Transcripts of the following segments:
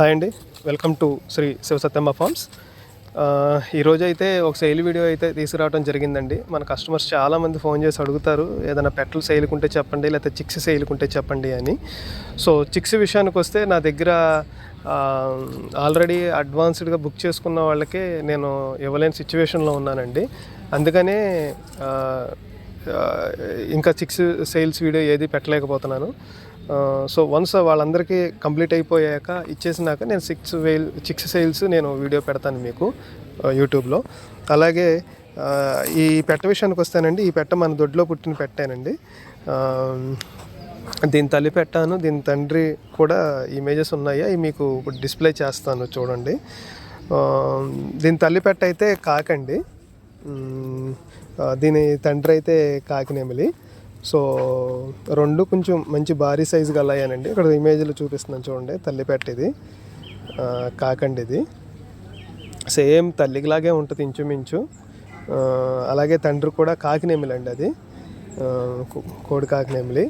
Hi అండి. Welcome to Sri Sivasatyamma farms. ఈరోజు అయితే ఒక సేల్ వీడియో అయితే తీసుకురావడం జరిగిందండి. మన కస్టమర్స్ చాలామంది ఫోన్ చేసి అడుగుతారు ఏదైనా పెట్టలు సేలుకుంటే చెప్పండి లేకపోతే చిక్స్ సేలుకుంటే చెప్పండి అని. సో చిక్స్ విషయానికి వస్తే నా దగ్గర ఆల్రెడీ అడ్వాన్స్డ్గా బుక్ చేసుకున్న వాళ్ళకే నేను ఇవ్వలేని సిచ్యువేషన్లో ఉన్నానండి. అందుకనే ఇంకా సిక్స్ సేల్స్ వీడియో ఏది పెట్టలేకపోతున్నాను. సో వన్స్ వాళ్ళందరికీ కంప్లీట్ అయిపోయాక ఇచ్చేసినాక నేను సిక్స్ వేల్ సిక్స్ సేల్స్ నేను వీడియో పెడతాను మీకు యూట్యూబ్లో. అలాగే ఈ పెట్ట విషయానికి వస్తానండి ఈ పెట్ట మన దొడ్లో పుట్టిన పెట్టానండి. దీని తల్లి పెట్టాను దీని తండ్రి కూడా ఇమేజెస్ ఉన్నాయి అవి మీకు ఇప్పుడు డిస్ప్లే చేస్తాను చూడండి. దీని తల్లి పెట్ట అయితే కాకండి. దీని తండ్రి అయితే కాకినేమిలి సో రెండు కొంచెం మంచి భారీ సైజు గలయ్యానండి ఇక్కడ ఇమేజ్లో చూపిస్తున్నాను చూడండి తల్లి పెట్టేది కాకండి ఇది సేమ్ తల్లికిలాగే ఉంటుంది ఇంచుమించు. అలాగే తండ్రి కూడా కాకినేమిలి అండి అది. కోడి కాకినేమిలి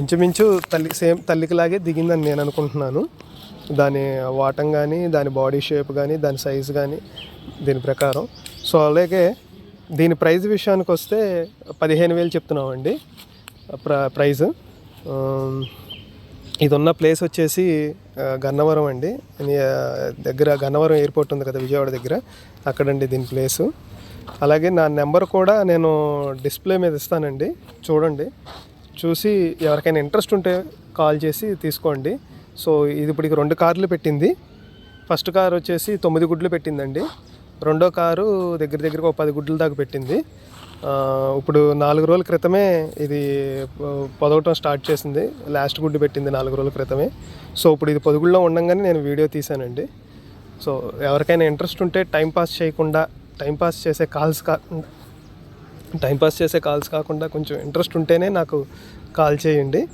ఇంచుమించు తల్లి సేమ్ తల్లికిలాగే దిగిందని నేను అనుకుంటున్నాను. దాని వాటం కానీ దాని బాడీ షేప్ కానీ దాని సైజు కానీ దీని ప్రకారం. సో అలాగే దీని ప్రైజ్ విషయానికి వస్తే పదిహేను వేలు చెప్తున్నామండి. ప్ర ప్రైజ్. ఇది ఉన్న ప్లేస్ వచ్చేసి గన్నవరం అండి. దగ్గర గన్నవరం ఎయిర్పోర్ట్ ఉంది కదా విజయవాడ దగ్గర. అక్కడండి దీని ప్లేసు. అలాగే నా నెంబర్ కూడా నేను డిస్ప్లే మీద ఇస్తానండి. చూడండి. చూసి ఎవరికైనా ఇంట్రెస్ట్ ఉంటే కాల్ చేసి తీసుకోండి. సో ఇది ఇప్పుడు రెండు కార్లు పెట్టింది. ఫస్ట్ కార్ వచ్చేసి తొమ్మిది గుడ్లు పెట్టిందండి. రెండో కారు దగ్గర దగ్గరకు ఒక పది గుడ్ల దాకా పెట్టింది. ఇప్పుడు నాలుగు రోజుల క్రితమే ఇది ఆ, పొదగటం స్టార్ట్ చేసింది. లాస్ట్ గుడ్డు పెట్టింది నాలుగు రోజుల క్రితమే. సో ఇప్పుడు ఇది పొదుగుల్లో ఉండగానే నేను వీడియో తీశానండి. సో ఎవరికైనా ఇంట్రెస్ట్ ఉంటే టైంపాస్ చేయకుండా టైం పాస్ చేసే కాల్స్ కాకుండా టైంపాస్ చేసే కాల్స్ కాకుండా కొంచెం ఇంట్రెస్ట్ ఉంటేనే నాకు కాల్ చేయండి.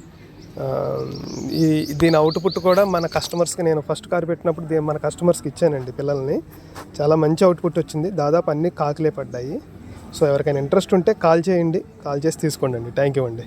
ఈ దీని అవుట్పుట్ కూడా మన కస్టమర్స్కి నేను ఫస్ట్ కార్ పెట్టినప్పుడు దీ- మన కస్టమర్స్కి ఇచ్చానండి పిల్లల్ని. చాలా మంచి అవుట్పుట్ వచ్చింది. దాదాపు అన్ని కాకులే పడ్డాయి. సో ఎవరికైనా ఇంట్రెస్ట్ ఉంటే కాల్ చేయండి. కాల్ చేసి తీసుకోండి అండి థ్యాంక్ యూ అండి.